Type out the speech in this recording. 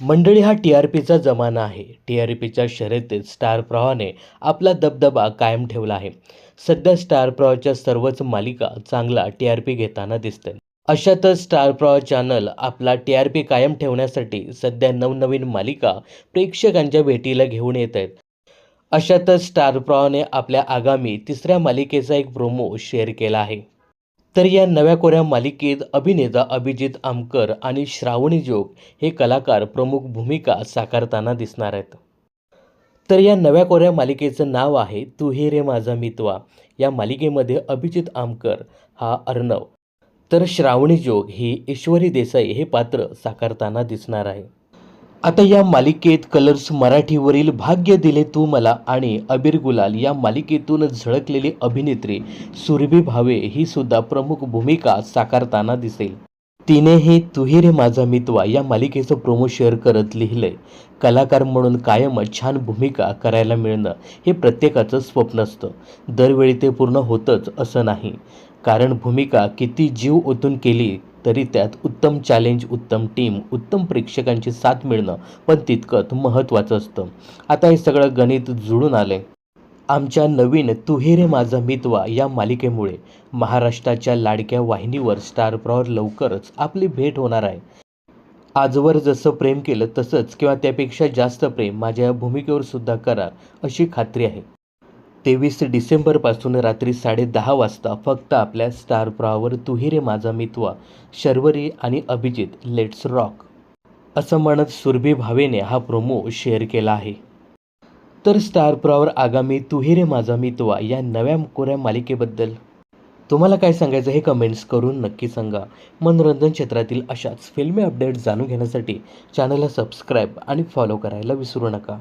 मंडळी हा T R पीचा जमाना आहे. टी आर पीच्या शर्यतीत स्टार प्रवाहाने आपला दबदबा कायम ठेवला आहे. सध्या स्टार प्रवाहाच्या सर्वच मालिका चांगला टी आर पी घेताना दिसते अशातच स्टार प्रवाह चॅनल आपला टी आर पी कायम ठेवण्यासाठी सध्या नवनवीन मालिका प्रेक्षकांच्या भेटीला घेऊन येत आहेत. अशातच स्टार प्रवाहाने आपल्या आगामी तिसऱ्या मालिकेचा एक प्रोमो शेअर केला आहे. तर या नव्या कोऱ्या मालिकेत अभिनेता अभिजित आमकर आणि श्रावणी जोग हे कलाकार प्रमुख भूमिका साकारताना दिसणार आहेत. तर या नव्या कोऱ्या मालिकेचं नाव आहे तू हे रे माझा मितवा या मालिकेमध्ये अभिजित आमकर हा अर्णव. तर श्रावणी जोग ही ईश्वरी देसाई हे पात्र साकारताना दिसणार आहे. आता या मालिकेत कलर्स मराठीवरील भाग्य दिले तू मला आणि अबीर गुलाल या मालिकेतून झळकलेली अभिनेत्री सुरभी भावे ही सुद्धा प्रमुख भूमिका साकारताना दिसेल. तिनेही तुही रे माझा मितवा या मालिकेचं प्रोमो शेअर करत लिहिलंय कलाकार म्हणून कायमच छान भूमिका करायला मिळणं हे प्रत्येकाचं स्वप्न असतं. दरवेळी ते पूर्ण होतंच असं नाही. कारण भूमिका किती जीव ओतून केली तरी त्यात उत्तम चॅलेंज उत्तम टीम उत्तम प्रेक्षकांची साथ मिळणं पण तितकंच महत्त्वाचं असतं. आता हे सगळं गणित जुळून आलं आहे आमच्या नवीन तुहेरे रे माझा मितवा या मालिकेमुळे महाराष्ट्राच्या लाडक्या वाहिनीवर स्टार प्रॉवर लवकरच आपली भेट होणार आहे. आजवर जसं प्रेम केलं तसंच किंवा त्यापेक्षा जास्त प्रेम माझ्या या भूमिकेवर सुद्धा करा अशी खात्री आहे. तेवीस डिसेंबरपासून रात्री साडेदहा वाजता फक्त आपल्या स्टार प्रॉवर तुहिरे माझा मितवा शर्वरी आणि अभिजित लेट्स रॉक. असं म्हणत सुरभी भावेने हा प्रोमो शेअर केला आहे. तर स्टार प्रॉवर आगामी तुहिरे रे माझा मितवा या नव्या कोऱ्या मालिकेबद्दल? तुम्हाला काय सांगायचं हे कमेंट्स करून नक्की सांगा. मनोरंजन क्षेत्रातील अशाच फिल्मी अपडेट जाणून घेण्यासाठी चॅनलला सबस्क्राईब आणि फॉलो करायला विसरू नका.